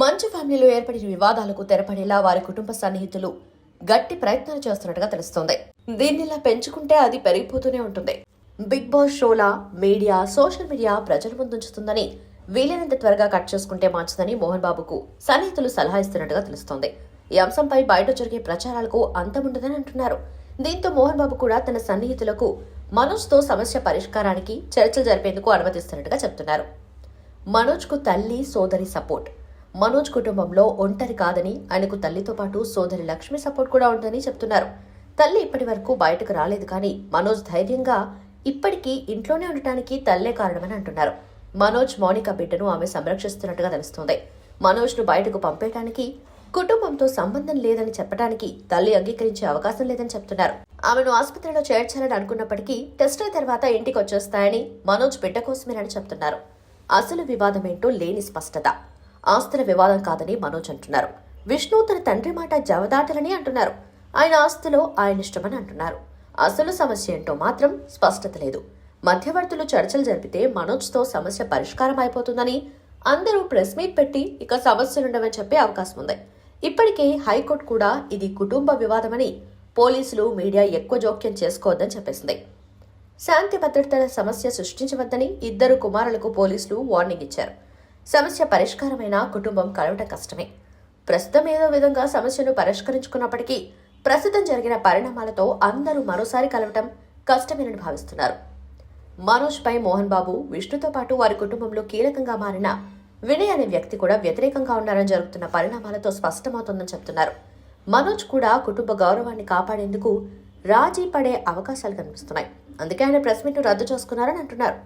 మంచు ఫ్యామిలీలో ఏర్పడిన వివాదాలకు తెరపడేలా వారి కుటుంబ సన్నిహితులు గట్టి ప్రయత్నాలు చేస్తున్నట్టుగా తెలుస్తోంది. దీన్నిలా పెంచుకుంటే అది పెరిగిపోతూనే ఉంటుంది. బిగ్ బాస్ షోలా మీడియా సోషల్ మీడియా ప్రజల ముందుంచుతుందని వీలైనంత త్వరగా కట్ చేసుకుంటే మంచిదని మోహన్ బాబుకు సన్నిహితులు సలహా ఇస్తున్నట్టుగా తెలుస్తోంది. ఈ అంశంపై బయట జరిగే ప్రచారాలకు అంతముండదని అంటున్నారు. దీంతో మోహన్ బాబు కూడా తన సన్నిహితులకు మనోజ్తో సమస్య పరిష్కారానికి చర్చలు జరిపేందుకు అనుమతిస్తున్నట్టుగా చెప్తున్నారు మనోజ్కు తల్లి సోదరి సపోర్ట్ మనోజ్ కుటుంబంలో ఒంటరి కాదని ఆయనకు తల్లితో పాటు సోదరి లక్ష్మి సపోర్ట్ కూడా ఉందని చెప్తున్నారు. తల్లి ఇప్పటి వరకు బయటకు రాలేదు కానీ మనోజ్ ధైర్యంగా ఇప్పటికీ ఇంట్లోనే ఉండటానికి తల్లే కారణమని అంటున్నారు. మనోజ్ మౌనిక బిడ్డను ఆమె సంరక్షిస్తున్నట్టుగా తెలుస్తోంది. మనోజ్ను బయటకు పంపేయడానికి కుటుంబంతో సంబంధం లేదని చెప్పడానికి తల్లి అంగీకరించే అవకాశం లేదని చెప్తున్నారు. ఆమెను ఆసుపత్రిలో చేర్చాలని అనుకున్నప్పటికీ టెస్ట్ తర్వాత ఇంటికి వచ్చేస్తాయని మనోజ్ బిడ్డ కోసమేనని చెప్తున్నారు. అసలు వివాదం ఏంటో లేని స్పష్టత. ఆస్తుల వివాదం కాదని మనోజ్ అంటున్నారు. విష్ణు తన తండ్రి మాట జవదాటలని అంటున్నారు. ఆయన ఆస్తులో ఆయన ఇష్టమని అంటున్నారు. అసలు సమస్య ఏంటో మాత్రం స్పష్టత లేదు. మధ్యవర్తులు చర్చలు జరిపితే మనోజ్తో సమస్య పరిష్కారం అయిపోతుందని అందరూ ప్రెస్ మీట్ పెట్టి ఇక సమస్యలుండవని చెప్పే అవకాశం ఉంది. ఇప్పటికే హైకోర్టు కూడా ఇది కుటుంబ వివాదమని పోలీసులు మీడియా ఎక్కువ జోక్యం చేసుకోవద్దని చెప్పేసింది. శాంతి భద్రతల సమస్య సృష్టించవద్దని ఇద్దరు కుమారులకు పోలీసులు వార్నింగ్ ఇచ్చారు. సమస్య పరిష్కారమైన కుటుంబం కలవటం కష్టమే. ప్రస్తుతం ఏదో విధంగా సమస్యను పరిష్కరించుకున్నప్పటికీ ప్రస్తుతం జరిగిన పరిణామాలతో అందరూ మరోసారి కలవటం కష్టమేనని భావిస్తున్నారు. మనోజ్ పై మోహన్ బాబు విష్ణుతో పాటు వారి కుటుంబంలో కీలకంగా మారిన వినయ్ అనే వ్యక్తి కూడా వ్యతిరేకంగా ఉన్నారని జరుగుతున్న పరిణామాలతో స్పష్టమవుతుందని చెప్తున్నారు. మనోజ్ కూడా కుటుంబ గౌరవాన్ని కాపాడేందుకు రాజీ పడే అవకాశాలు కనిపిస్తున్నాయి. అందుకే ఆయన ప్రెస్ మీట్ రద్దు చేసుకున్నారని అంటున్నారు.